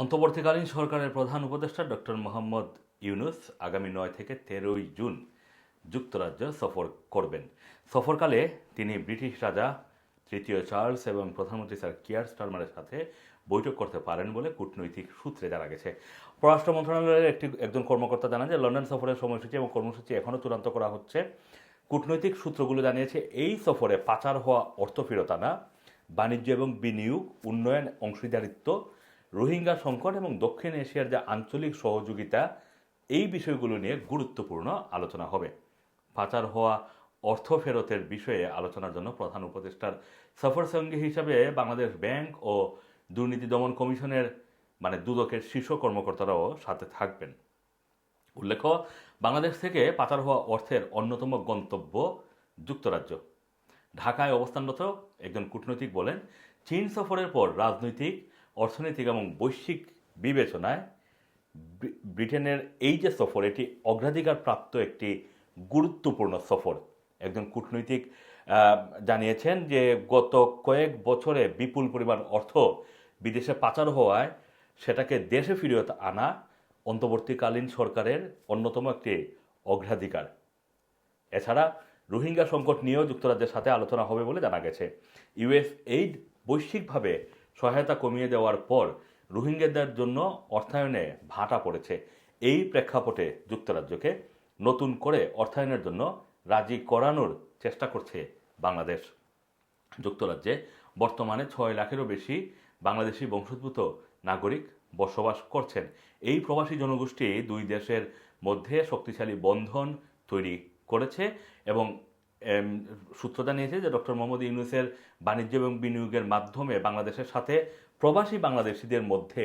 অন্তর্বর্তীকালীন সরকারের প্রধান উপদেষ্টা ডক্টর মোহাম্মদ ইউনুস আগামী নয় থেকে তেরোই জুন যুক্তরাজ্য সফর করবেন। সফরকালে তিনি ব্রিটিশ রাজা তৃতীয় চার্লস এবং প্রধানমন্ত্রী স্যার কিয়ার স্টারমারের সাথে বৈঠক করতে পারেন বলে কূটনৈতিক সূত্রে জানা গেছে। পররাষ্ট্র মন্ত্রণালয়ের একটি একজন কর্মকর্তা জানান যে, লন্ডন সফরের সময়সূচি এবং কর্মসূচি এখনও চূড়ান্ত করা হচ্ছে। কূটনৈতিক সূত্রগুলো জানিয়েছে, এই সফরে পাচার হওয়া অর্থ ফেরত আনা, বাণিজ্য এবং বিনিয়োগ, উন্নয়ন, অংশীদারিত্ব রোহিঙ্গা সংকট এবং দক্ষিণ এশিয়ার যে আঞ্চলিক সহযোগিতা, এই বিষয়গুলো নিয়ে গুরুত্বপূর্ণ আলোচনা হবে। পাচার হওয়া অর্থ ফেরতের বিষয়ে আলোচনার জন্য প্রধান উপদেষ্টার সফর সঙ্গী হিসাবে বাংলাদেশ ব্যাংক ও দুর্নীতি দমন কমিশনের মানে দুদকের শীর্ষ কর্মকর্তারাও সাথে থাকবেন। উল্লেখ্য, বাংলাদেশ থেকে পাচার হওয়া অর্থের অন্যতম গন্তব্য যুক্তরাজ্য। ঢাকায় অবস্থানরত একজন কূটনৈতিক বলেন, চীন সফরের পর রাজনৈতিক অর্থনৈতিক এবং বৈশ্বিক বিবেচনায় ব্রিটেনের এই যে সফর, এটি অগ্রাধিকার প্রাপ্ত একটি গুরুত্বপূর্ণ সফর। একজন কূটনৈতিক জানিয়েছেন যে গত কয়েক বছরে বিপুল পরিমাণ অর্থ বিদেশে পাচার হওয়ায় সেটাকে দেশে ফিরিয়ে আনা অন্তর্বর্তীকালীন সরকারের অন্যতম একটি অগ্রাধিকার। এছাড়া রোহিঙ্গা সংকট নিয়েও যুক্তরাজ্যের সাথে আলোচনা হবে বলে জানা গেছে। ইউএস এইড বৈশ্বিকভাবে সহায়তা কমিয়ে দেওয়ার পর রোহিঙ্গাদের জন্য অর্থায়নে ভাটা পড়েছে। এই প্রেক্ষাপটে যুক্তরাজ্যকে নতুন করে অর্থায়নের জন্য রাজি করানোর চেষ্টা করছে বাংলাদেশ। যুক্তরাজ্যে বর্তমানে ছয় লাখেরও বেশি বাংলাদেশি বংশোদ্ভূত নাগরিক বসবাস করছেন। এই প্রবাসী জনগোষ্ঠী দুই দেশের মধ্যে শক্তিশালী বন্ধন তৈরি করেছে এবং এম, সূত্র জানিয়েছে যে ডক্টর মোহাম্মদ ইউনুসের বাণিজ্য এবং বিনিয়োগের মাধ্যমে বাংলাদেশের সাথে প্রবাসী বাংলাদেশিদের মধ্যে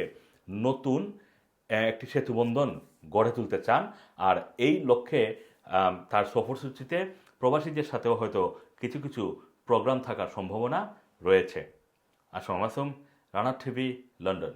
নতুন একটি সেতুবন্ধন গড়ে তুলতে চান। আর এই লক্ষ্যে তার সফরসূচিতে প্রবাসীদের সাথেও হয়তো কিছু কিছু প্রোগ্রাম থাকার সম্ভাবনা রয়েছে। Assam Masum Rana TV London.